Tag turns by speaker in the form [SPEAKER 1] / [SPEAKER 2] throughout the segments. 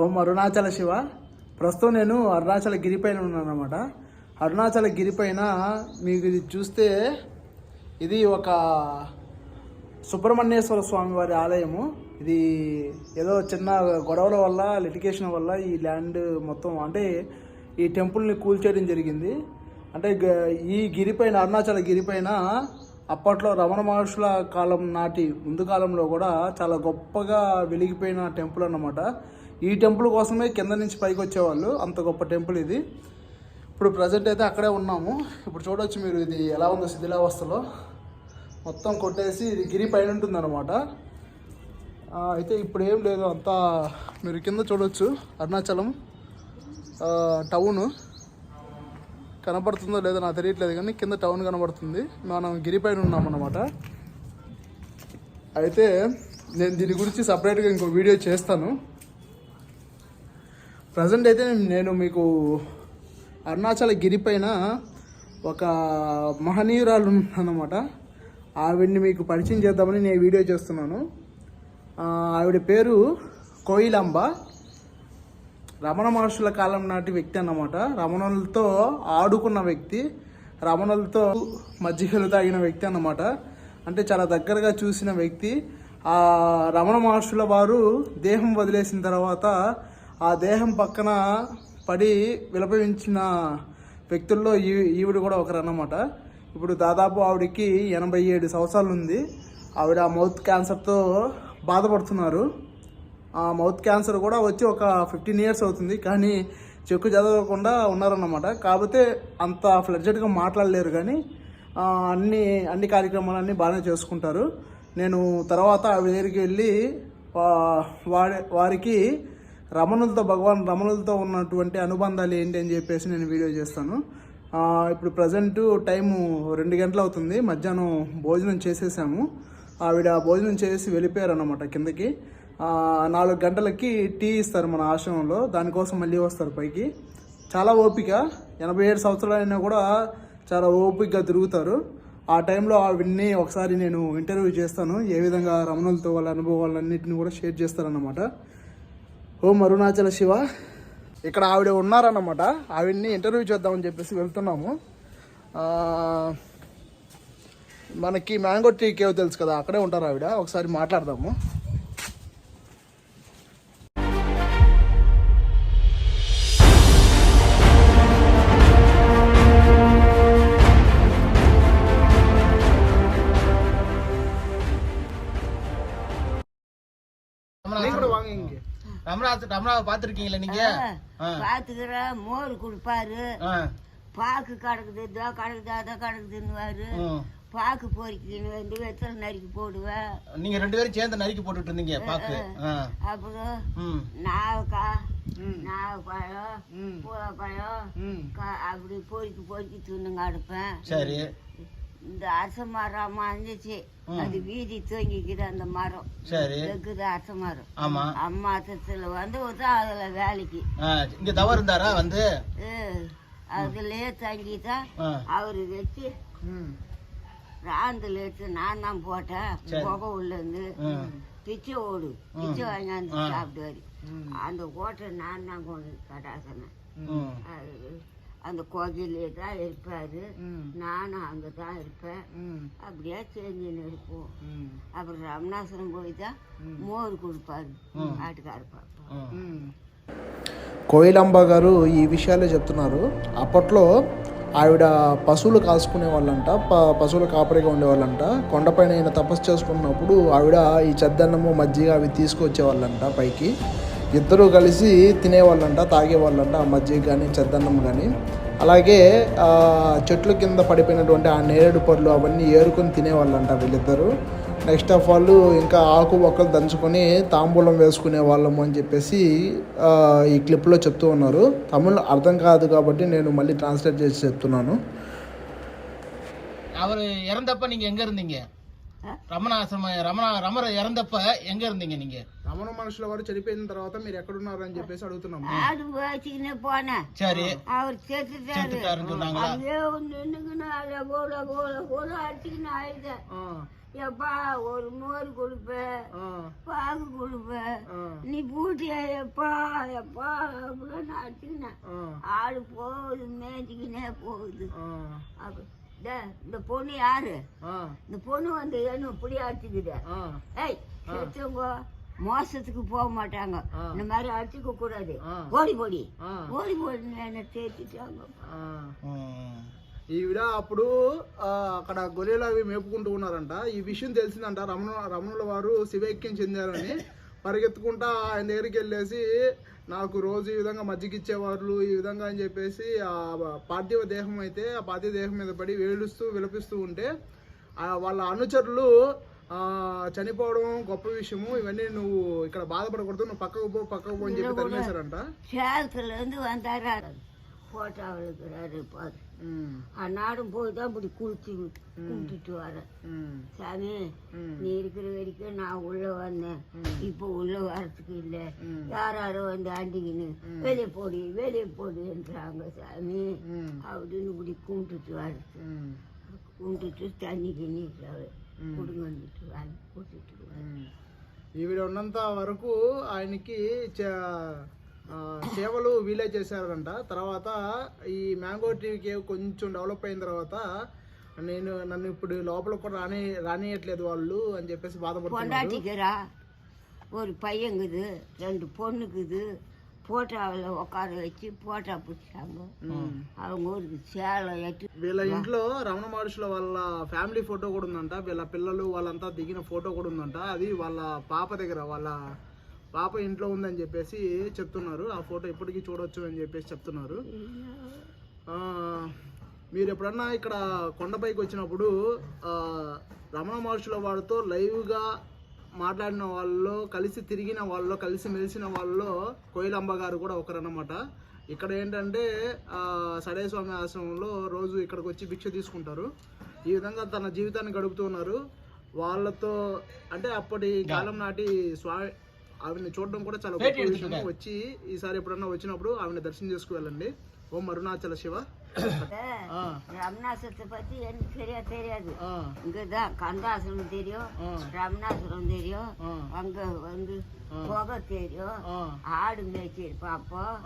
[SPEAKER 1] ఓం అరుణాచల శివ. ప్రస్తుతం నేను అరుణాచల గిరి పైన ఉన్నాను అనమాట అరుణాచల గిరి పైన మీకు ఇది చూస్తే ఇది ఒక సుబ్రహ్మణ్యేశ్వర స్వామి వారి ఆలయము. ఇది ఏదో చిన్న గొడవల వల్ల లిటికేషన్ వల్ల ఈ ల్యాండ్ మొత్తం అంటే ఈ టెంపుల్ని కూల్చేయడం జరిగింది. అంటే గ- ఈ గిరిపైన అరుణాచల గిరిపైన అప్పట్లో రమణ మహర్షుల కాలం నాటి ముందు కాలంలో కూడా చాలా గొప్పగా వెలిగిపోయిన టెంపుల్ అన్నమాట. ఈ టెంపుల్ కోసమే కింద నుంచి పైకి వచ్చేవాళ్ళు. అంత గొప్ప టెంపుల్ ఇది. ఇప్పుడు ప్రజెంట్ అయితే అక్కడే ఉన్నాము. ఇప్పుడు చూడవచ్చు మీరు ఇది ఎలా ఉందో శిథిలావస్థలో. మొత్తం కొట్టేసి ఇది గిరి పైన ఉంటుందన్నమాట. అయితే ఇప్పుడు ఏం లేదు అంతా మీరు కింద చూడవచ్చు అరుణాచలం టౌను. కనబడుతుందో లేదో నాకు తెలియట్లేదు కానీ కింద టౌన్ కనబడుతుంది. మనం గిరి పైన ఉన్నామన్నమాట. అయితే నేను దీని గురించి సపరేట్గా ఇంకో వీడియో చేస్తాను. ప్రజెంట్ అయితే నేను మీకు అరుణాచల గిరి పైన ఒక మహనీయురాలు అన్నమాట ఆవిడ్ని మీకు పరిచయం చేద్దామని నేను వీడియో చేస్తున్నాను. ఆవిడ పేరు కోయిలాంబ. రమణ మహర్షుల కాలం నాటి వ్యక్తి అన్నమాట. రమణులతో ఆడుకున్న వ్యక్తి రమణులతో మజ్జిగలు తాగిన వ్యక్తి అన్నమాట. అంటే చాలా దగ్గరగా చూసిన వ్యక్తి. ఆ రమణ మహర్షుల వారు దేహం వదిలేసిన తర్వాత ఆ దేహం పక్కన పడి విలపించిన వ్యక్తుల్లో ఈ ఈవిడ కూడా ఒకరు అన్నమాట ఇప్పుడు దాదాపు ఆవిడకి ఎనభై ఏడు సంవత్సరాలు ఉంది ఆవిడ మౌత్ క్యాన్సర్తో బాధపడుతున్నారు. ఆ మౌత్ క్యాన్సర్ కూడా వచ్చి ఒక ఫిఫ్టీన్ ఇయర్స్ అవుతుంది. కానీ చెక్కు చదవకుండా ఉన్నారన్నమాట. కాకపోతే అంత ఫ్లెడ్జెడ్గా మాట్లాడలేరు కానీ అన్ని అన్ని కార్యక్రమాలన్నీ బాగానే చేసుకుంటారు. నేను తర్వాత ఆవిడ దగ్గరికి వెళ్ళి వారి వారికి రమణులతో భగవాన్ రమణులతో ఉన్నటువంటి అనుబంధాలు ఏంటి అని చెప్పేసి నేను వీడియో చేస్తాను. ఇప్పుడు ప్రజెంట్ టైము రెండు గంటలు అవుతుంది మధ్యాహ్నం భోజనం చేసేసాము. ఆవిడ భోజనం చేసి వెళ్ళిపోయారు అనమాట కిందకి నాలుగు గంటలకి టీ ఇస్తారు మన ఆశ్రమంలో. దానికోసం మళ్ళీ వస్తారు పైకి. చాలా ఓపిక. ఎనభై ఏడు సంవత్సరాలైనా కూడా చాలా ఓపికగా తిరుగుతారు. ఆ టైంలో ఆవిడ్ని ఒకసారి నేను ఇంటర్వ్యూ చేస్తాను. ఏ విధంగా రమణులతో వాళ్ళ అనుభవాలన్నింటినీ కూడా షేర్ చేస్తారన్నమాట. ఓం అరుణాచల శివ. ఇక్కడ ఆవిడ ఉన్నారన్నమాట. ఆవిడని ఇంటర్వ్యూ చేద్దామని చెప్పేసి వెళ్తున్నాము. మనకి మ్యాంగో టీ కేవ్ తెలుసు కదా అక్కడే ఉంటారు ఆవిడ. ఒకసారి మాట్లాడదాము.
[SPEAKER 2] ரமணா ரமணா பாத்திருக்கீங்களா நீங்க.
[SPEAKER 3] பாத்துக்கிறேன் மோர் கொடுப்பாரு. பாக்கு கிடக்குது இதோ கிடக்குது அதோ கிடக்குதுன்னுவாரு. பாக்கு பொறிக்கணும் ரெண்டு வெத்தலை நறுக்கி போடுவேன்
[SPEAKER 2] நீங்க ரெண்டு பேரும் சேர்ந்து நறுக்கி போட்டுட்டு இருந்தீங்க பாக்கு.
[SPEAKER 3] அப்புறம்
[SPEAKER 2] ம்.
[SPEAKER 3] நாவக்காய்
[SPEAKER 1] ம்.
[SPEAKER 3] நாவப்பழம்
[SPEAKER 1] ம்.
[SPEAKER 3] பூவப்பழம்
[SPEAKER 1] ம்.
[SPEAKER 3] க- அப்படி பொறுக்கி பொறுக்கி துண்ணுங்க அடுப்பேன்
[SPEAKER 2] சரி
[SPEAKER 3] இந்த அரச மரம் இருந்துச்சு
[SPEAKER 2] ம்.
[SPEAKER 3] அது வீதி தூங்கிக்குது அந்த மரம்
[SPEAKER 2] சரி
[SPEAKER 3] இருக்குது அரச மரம்
[SPEAKER 2] ஆமா
[SPEAKER 3] அம்மாசத்துல வந்து விட்டா அதுல வேலைக்கு
[SPEAKER 2] இங்க தவறு இருந்தாரா வந்து
[SPEAKER 3] அதுலயே தங்கிதான்
[SPEAKER 2] ஆ.
[SPEAKER 3] அவரு வச்சு. ராந்துல எடுத்து நான் தான் போட்டேன். புகை உள்ள இருந்து. பிச்சை ஓடு பிச்சை
[SPEAKER 2] ஆ.
[SPEAKER 3] சாப்பிடுவாரு. அந்த ஓட்டை நான் தான் கொண்டு கடாசனேன். அது அந்த கோகிலே தான் இருப்பாரு
[SPEAKER 1] ம்.
[SPEAKER 3] நானும் அங்கே தான் இருப்பேன்
[SPEAKER 1] ம்.
[SPEAKER 3] அப்படியே செஞ்சுன்னு இருப்போம்
[SPEAKER 1] ம்.
[SPEAKER 3] அப்புறம் ரமணாசுரம் போய் தான் மோர் கொடுப்பாரு ஆட்டுக்காரு பாப்பா
[SPEAKER 2] ம்.
[SPEAKER 1] మ్మ్. కోయిలాంబ గారు ఈ విషయాలే చెప్తున్నారు అప్పట్లో ఆవిడ పశువులు కాసుకునే వాళ్ళంట ప పశువులు కాపరిగా ఉండేవాళ్ళంట కొండపైన ఈయన తపస్సు చేసుకున్నప్పుడు ఆవిడ ఈ చెద్దన్నము మజ్జిగ అవి తీసుకొచ్చేవాళ్ళంట పైకి ఇద్దరు కలిసి తినేవాళ్ళంట తాగేవాళ్ళంట ఆ మజ్జిగ కానీ చెద్దన్నం కానీ అలాగే ఆ, చెట్ల కింద పడిపోయినటువంటి ఆ నేరేడు పళ్ళు అవన్నీ ఏరుకొని తినేవాళ్ళంట వీళ్ళిద్దరు నెక్స్ట్ ఆఫ్ ఆల్ ఇంకా ఆకు ఒక్కలు దంచుకొని తాంబూలం వేసుకునే వాళ్ళము అని చెప్పేసి ఆ, ఈ క్లిప్లో చెప్తూ ఉన్నారు తమిళ్ అర్థం కాదు కాబట్టి నేను మళ్ళీ ట్రాన్స్లేట్ చేసి చెప్తున్నాను
[SPEAKER 2] அவரு இறந்தப்ப நீங்க எங்க இருந்தீங்க ரமணாசிரம ரமணா ரமர இறந்தப்ப எங்க இருந்தீங்க நீங்க
[SPEAKER 1] రమణ మనుషుల వారు చనిపోయిన తర్వాత మీరు ఎక్కడున్నారు అని చెప్పేసి అడుగుతున్నాము
[SPEAKER 3] ஆடு வச்சுக்கினே போனேன்
[SPEAKER 2] சரி
[SPEAKER 3] அவர் செத்துட்டாரு
[SPEAKER 2] செத்துட்டாருன்னு சொன்னாங்களா
[SPEAKER 3] அப்படியே நின்னுக்குன்னு அதை போல போல போல அடிச்சுக்கின்னு ஆயிடுதேன் எப்பா ஒரு மோர் கொடுப்பேன்
[SPEAKER 1] ఆ,
[SPEAKER 3] பாகு கொடுப்பேன்
[SPEAKER 1] ఆ,
[SPEAKER 3] நீ பூட்டியா எப்பா எப்பா அப்படின்னு அடிச்சுக்கினேன்
[SPEAKER 1] ఆ,
[SPEAKER 3] ஆடு போகுது மேய்ச்சிக்கினே போகுது
[SPEAKER 1] ఆ,
[SPEAKER 3] அப்ப டே, இந்த பொண்ணு யாரு
[SPEAKER 1] ఆ,
[SPEAKER 3] இந்த பொண்ணு வந்து என்ன இப்படி அடிச்சுக்குது
[SPEAKER 1] ఆ,
[SPEAKER 3] ஏய் செத்தவங்க மோசத்துக்கு போக மாட்டாங்க
[SPEAKER 1] ஆ.
[SPEAKER 3] இந்த மாதிரி அடிச்சுக்க கூடாது
[SPEAKER 1] ஆ.
[SPEAKER 3] ஓடி போடி
[SPEAKER 1] ఆ,
[SPEAKER 3] ஓடி போடி என்ன தேத்திட்டாங்க
[SPEAKER 1] ఆ.
[SPEAKER 2] ఉమ్.
[SPEAKER 1] ఈవిడ అప్పుడు ఆ, అక్కడ గొర్రెలు అవి మేపుకుంటూ ఉన్నారంట ఈ విషయం తెలిసిందంట రమణ రమణుల వారు శివైక్యం చెందారని పరిగెత్తుకుంటా ఆయన దగ్గరికి వెళ్ళేసి నాకు రోజు ఈ విధంగా మజ్జిగ ఇచ్చేవాళ్ళు ఈ విధంగా అని చెప్పేసి ఆ పార్థివ దేహం అయితే ఆ పార్థివ దేహం మీద పడి వేలుస్తూ విలపిస్తూ ఉంటే ఆ వాళ్ళ అనుచరులు ఆ, చనిపోవడం గొప్ప విషయము. ఇవన్నీ నువ్వు ఇక్కడ బాధపడకూడదు నువ్వు పక్కకు పో పక్కకు పో అని చెప్పి తరిమేశారంట.
[SPEAKER 3] சேலத்துல இருந்து வந்தாரா போட்டோவில் இருக்கிறாரு பாரு
[SPEAKER 1] ఉమ్,
[SPEAKER 3] அந்நாடும் போய் தான் இப்படி குளிச்சு கும்பிட்டுட்டு வரேன்
[SPEAKER 1] ఉమ్,
[SPEAKER 3] சாமி
[SPEAKER 1] ఉమ్,
[SPEAKER 3] நீ இருக்கிற வரைக்கும் நான் உள்ள வந்தேன் இப்போ உள்ள வரத்துக்கு இல்ல
[SPEAKER 1] ம்.
[SPEAKER 3] யாராரோ வந்து ஆண்டிக்கின்னு வெளியே போடி வெளியே போடுன்றாங்க சாமி
[SPEAKER 1] ఉమ్,
[SPEAKER 3] அப்படின்னு இப்படி கும்பிட்டுட்டு வரது
[SPEAKER 1] ఉమ్.
[SPEAKER 3] கும்பிட்டுட்டு தண்ணி கிண்ணி குடுங்கன்னுட்டு வாங்கி கூட்டிட்டு வரேன்
[SPEAKER 1] ఉమ్. ఈవిడ ఉన్నంత వరకు ఆయనకి చ- ఆ, సేవలు వీలే చేశారంట తర్వాత ఈ మ్యాంగో టీవీకి కొంచెం డెవలప్ అయిన తర్వాత నేను నన్ను ఇప్పుడు లోపల కూడా రాని రానియట్లేదు వాళ్ళు అని చెప్పేసి బాధపడుతున్నారు
[SPEAKER 3] பொண்டாட்டிக்கிறா ஒரு பையங்குது ரெண்டு பொண்ணுக்குது போட்டோவில் உட்கார வச்சு போட்டோ பிடிச்சாங்க
[SPEAKER 1] ఉమ్.
[SPEAKER 3] அவங்க ஒரு சேலை எட்டு
[SPEAKER 1] వీళ్ళ ఇంట్లో రమణ మహర్షుల వాళ్ళ ఫ్యామిలీ ఫోటో కూడా ఉందంట వీళ్ళ పిల్లలు వాళ్ళంతా దిగిన ఫోటో కూడా ఉందంట అది వాళ్ళ పాప దగ్గర వాళ్ళ పాప ఇంట్లో ఉందని చెప్పేసి చెప్తున్నారు. ఆ ఫోటో ఇప్పటికీ చూడొచ్చు అని చెప్పేసి చెప్తున్నారు. మీరు ఎప్పుడన్నా ఇక్కడ కొండపైకి వచ్చినప్పుడు రమణ మహర్షుల వారితో లైవ్గా మాట్లాడిన వాళ్ళలో కలిసి తిరిగిన వాళ్ళలో కలిసి మెలిసిన వాళ్ళలో కోయిలమ్మ గారు కూడా ఒకరన్నమాట. ఇక్కడ ఏంటంటే ఆ, సడే స్వామి ఆశ్రమంలో రోజు ఇక్కడికి వచ్చి భిక్ష తీసుకుంటారు. ఈ విధంగా తన జీవితాన్ని గడుపుతున్నారు వాళ్ళతో అంటే అప్పటి కాలం నాటి స్వామి ఆవిడని చూడడం కూడా చాలా గొప్ప విషయం వచ్చి ఈసారి ఎప్పుడన్నా వచ్చినప్పుడు ఆవిడని దర్శనం చేసుకు వెళ్ళండి ఓం అరుణాచల శివ ఆ,
[SPEAKER 3] ரமணாசத்தை பத்தி எனக்கு சரியா தெரியாது
[SPEAKER 1] ఆ,
[SPEAKER 3] இங்கதான் கந்தாசுரம் தெரியும்
[SPEAKER 1] ஆ.
[SPEAKER 3] ரமணாசுரம் தெரியும்
[SPEAKER 1] ఆ,
[SPEAKER 3] அங்க வந்து புகை தெரியும். ஆடு மேய்ச்சி பார்ப்போம்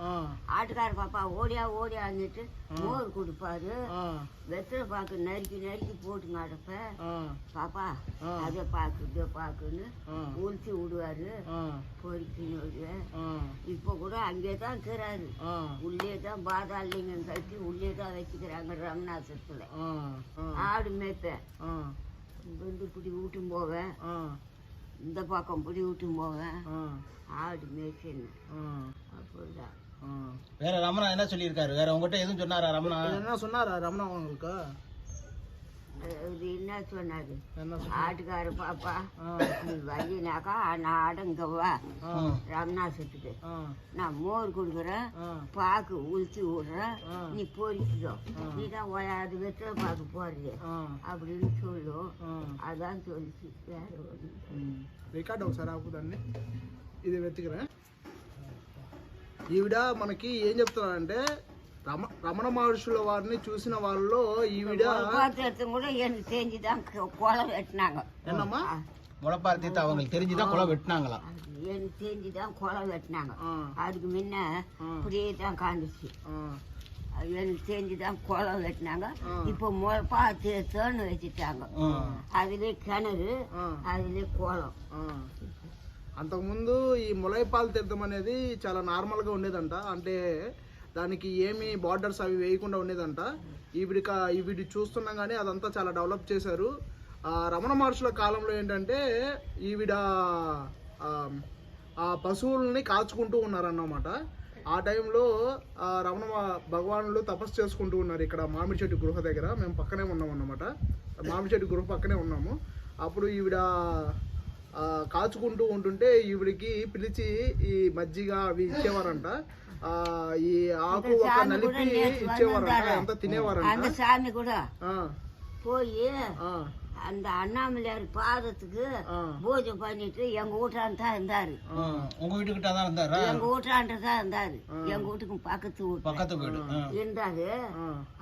[SPEAKER 3] ஆட்டுக்கார பாப்பா ஓடியா ஓடியா வந்துட்டு மோர் கொடுப்பாரு. வெத்தலை பாக்கு நறுக்கி நறுக்கி போட்டு
[SPEAKER 1] நடப்ப
[SPEAKER 3] பாப்பா அதை பாக்கு இதை பாக்குன்னு உளுத்தி விடுவாரு. பொறுக்கின்னு வருவேன் இப்போ கூட அங்கே தான் இருக்கிறாரு. உள்ளே தான் பாதாளிங்கம் கட்டி உள்ளே தான் வச்சுக்கிறாங்க ரமணாசத்துல ஆடு மேய்ப்பேன். வந்து குடி வீட்டும் போவேன். இந்த பக்கம் பிடி விட்டு
[SPEAKER 1] போக.
[SPEAKER 3] ஆடு மேய்ச்சின்னு அப்படிதான்.
[SPEAKER 2] வேற ரமணா என்ன சொல்லியிருக்காரு? வேற உங்ககிட்ட எதுவும் சொன்னாரா ரமணா?
[SPEAKER 1] என்ன சொன்னாரா ரமணா உங்களுக்கு?
[SPEAKER 3] இது என்ன சொன்னாரு
[SPEAKER 1] என்ன
[SPEAKER 3] ஆட்டுக்கார பாப்பா
[SPEAKER 1] ஆ,
[SPEAKER 3] நீ வழினாக்கா நான் அடங்க வா
[SPEAKER 1] ఆ,
[SPEAKER 3] ரமணாசத்துக்கு
[SPEAKER 1] ఆ,
[SPEAKER 3] நான் மோர் கொடுக்குறேன்
[SPEAKER 1] ఆ,
[SPEAKER 3] பாக்கு உளுத்தி விடுறேன்
[SPEAKER 1] ஆ.
[SPEAKER 3] நீ பொறிக்கோ நீ தான் ஓயாது வெத்தலை பாக்கு போடுறது
[SPEAKER 1] ఆ,
[SPEAKER 3] அப்படின்னு சொல்லும்
[SPEAKER 1] ఆ.
[SPEAKER 3] அதான் சொல்லிச்சு வேற ஒன்று
[SPEAKER 1] ఉమ్. రికార్డ్ ఒకసారి ఆపుదాన్ని ఇది వెతికిరా ఈవిడ మనకి ఏం చెప్తున్నారంటే రమ రమణ మహర్షుల వారిని చూసిన వాళ్ళలో ఈవిడ
[SPEAKER 3] பாத்திரத்தை கூட எனக்கு தெரிஞ்சுதான் குளம் வெட்டினாங்க
[SPEAKER 1] என்னம்மா
[SPEAKER 2] முளப்பார் தீர்த்து அவங்களுக்கு தெரிஞ்சுதான் குளம் வெட்டினாங்களாம்
[SPEAKER 3] அது எனக்கு தெரிஞ்சுதான் குளம் வெட்டினாங்க
[SPEAKER 1] ఆ,
[SPEAKER 3] அதுக்கு முன்ன
[SPEAKER 1] ஆ.
[SPEAKER 3] இப்படியே தான் காந்துச்சு
[SPEAKER 1] ఆ,
[SPEAKER 3] அது எனக்கு தெரிஞ்சுதான் குளம் வெட்டினாங்க
[SPEAKER 1] ஆ.
[SPEAKER 3] இப்போ முளைப்பா தேர்ன்னு வச்சுட்டாங்க
[SPEAKER 2] ఉమ్.
[SPEAKER 3] அதுலயே கிணறு
[SPEAKER 1] ఆ,
[SPEAKER 3] அதுலயே குளம்
[SPEAKER 1] ఆ. అంతకుముందు ఈ ములైపాల్ తీర్థం అనేది చాలా నార్మల్గా ఉండేదంట అంటే దానికి ఏమి బార్డర్స్ అవి వేయకుండా ఉండేదంట. ఈవిడిక ఈవిడి చూస్తున్నా కానీ అదంతా చాలా డెవలప్ చేశారు. ఆ, రమణ మహర్షుల కాలంలో ఏంటంటే ఈవిడ ఆ, పశువుల్ని కాచుకుంటూ ఉన్నారన్నమాట. ఆ టైంలో రమణ భగవానులు తపస్సు చేసుకుంటూ ఉన్నారు ఇక్కడ మామిడి చెట్టు గృహ దగ్గర. మేము పక్కనే ఉన్నాం అన్నమాట. మామిడి చెట్టు గృహ పక్కనే ఉన్నాము. అప్పుడు ఈవిడ కాచుకుంటూ ఉంటుంటే ఈవిడికి పిలిచి ఈ మజ్జిగ అవి ఇచ్చేవారంట. ఈ ఆకు ఒక నలిపి ఇచ్చేవారంట అంతా తినేవారంట
[SPEAKER 3] அந்த சாமி கூட
[SPEAKER 1] ఆ,
[SPEAKER 3] போய் அந்த அண்ணாமலையார் பாதத்துக்கு பூஜை பண்ணிட்டு எங்க வீட்டாண்ட தான் இருந்தாரு
[SPEAKER 2] உங்க வீட்டுக்கிட்ட தான் இருந்தாரா
[SPEAKER 3] எங்க வீட்டாண்ட தான் இருந்தாரு எங்க வீட்டுக்கும் பக்கத்து வீட்டு
[SPEAKER 2] பக்கத்து வீடு
[SPEAKER 3] இருந்தாரு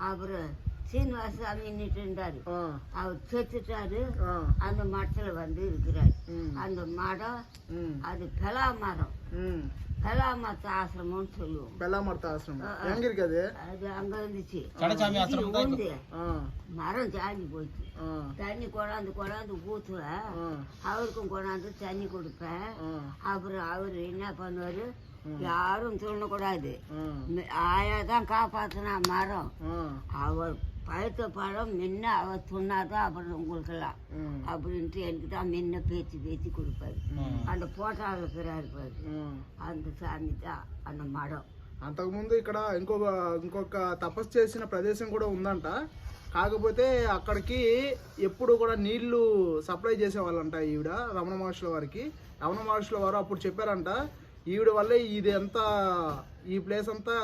[SPEAKER 3] அப்புறம் சீனிவாச சாமி
[SPEAKER 1] இருந்தாரு ఆ,
[SPEAKER 3] அவர் செத்துட்டாரு
[SPEAKER 1] ఆ,
[SPEAKER 3] அந்த மடத்துல வந்து இருக்கிறாரு
[SPEAKER 1] ఉమ్,
[SPEAKER 3] அந்த
[SPEAKER 1] மடம்
[SPEAKER 3] அது பெலா மரம்
[SPEAKER 1] ఉమ్,
[SPEAKER 3] பெலா மரத்து ஆசிரமம்னு சொல்லுவோம்.
[SPEAKER 1] பெல்லாமர்த்த ஆசிரமம். எங்க அது
[SPEAKER 3] அது அங்க இருந்துச்சு.
[SPEAKER 2] கடைசாமி ஆசிரமம் தான்
[SPEAKER 3] உண்டு.
[SPEAKER 1] ஆ,
[SPEAKER 3] மரம் சாஞ்சி போச்சு.
[SPEAKER 1] ஆ,
[SPEAKER 3] தண்ணி கொண்டாந்து கொண்டாந்து ஊத்துவேன் அவருக்கும் கொண்டாந்து தண்ணி கொடுப்பேன் அப்புறம் அவர் என்ன பண்ணுவாரு? யாரும் சொல்லக்கூடாது. ஆயா தான் காப்பாத்தினா மரம். அவர் பழுத்த பழம் முன்ன அவர் சொன்னாதான் அப்புறம் உங்களுக்கெல்லாம்
[SPEAKER 1] ம்,
[SPEAKER 3] அப்படின்ட்டு எனக்கு தான் முன்ன பேச்சு பேச்சு கொடுப்பாரு
[SPEAKER 2] ம்.
[SPEAKER 3] அந்த போட்டாவில் இருக்கிறாரு பாரு
[SPEAKER 1] ம்.
[SPEAKER 3] அந்த சாமி தான் அந்த మడం
[SPEAKER 1] అంతకుముందు ఇక్కడ ఇంకొక ఇంకొక తపస్సు చేసిన ప్రదేశం కూడా ఉందంట కాకపోతే అక్కడికి ఎప్పుడు కూడా నీళ్లు సప్లై చేసేవాళ్ళంట ఈవిడ రమణ మహర్షుల వారికి రమణ మహర్షుల వారు అప్పుడు చెప్పారంట ఈవిడ వల్లే ఇది అంతా ఈ ప్లేస్ అంతా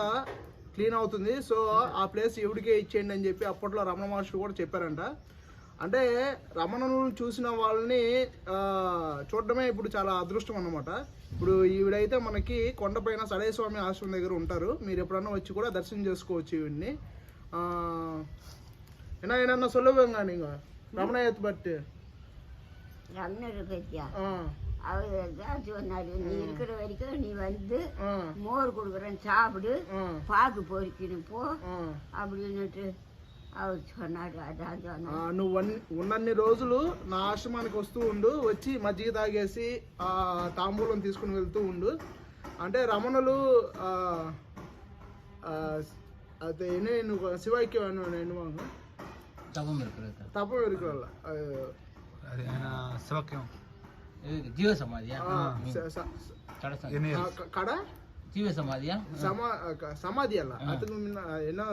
[SPEAKER 1] క్లీన్ అవుతుంది. సో ఆ ప్లేస్ ఎవరికే ఇచ్చేయండి అని చెప్పి అప్పట్లో రమణ మహర్షులు కూడా చెప్పారంట. అంటే రమణను చూసిన వాళ్ళని చూడడమే ఇప్పుడు చాలా అదృష్టం అనమాట ఇప్పుడు ఈవిడైతే మనకి కొండపైన సడేస్వామి ఆశ్రమం దగ్గర ఉంటారు. మీరు ఎప్పుడన్నా వచ్చి కూడా దర్శనం చేసుకోవచ్చు ఈవిడ్ని. ఏనా ఏమన్నా సులభంగా రమణ ఎత్తుబట్టి பற்றி
[SPEAKER 3] ரமணரை பத்தியா
[SPEAKER 1] ஆ
[SPEAKER 3] அவர் தான் சொன்னாரு நீ இருக்கிற வரைக்கும் நீ வந்து
[SPEAKER 1] ஆ
[SPEAKER 3] மோர் கொடுக்குறேன் சாப்பிடு
[SPEAKER 1] ஆ
[SPEAKER 3] பாக்கு பொறிக்கணும் போ
[SPEAKER 1] ఆ.
[SPEAKER 3] அப்படின்னுட்டு அவர் சொன்னாரு அதான்
[SPEAKER 1] ఆ,
[SPEAKER 3] சொன்னார்
[SPEAKER 1] నువ్వు అన్ని- ఉన్నన్ని రోజులు నా ఆశ్రమానికి వస్తూ ఉండు వచ్చి మజ్జిగ తాగేసి ఆ తాంబూలం తీసుకుని వెళ్తూ ఉండు అంటే రమణులు ఆ, ఆ, అదే என்ன నువ్వు శివైక్యం
[SPEAKER 2] ಜೀವ
[SPEAKER 1] ಸಮಾಧಿಯ
[SPEAKER 2] ಕಡ? ಜೀವ
[SPEAKER 1] ಸಮಾಧಿಯಾ? ಸಮ ಸಮಾಧಿ ಅಲ್ಲ. ಅದನ್ನು ಏನೋ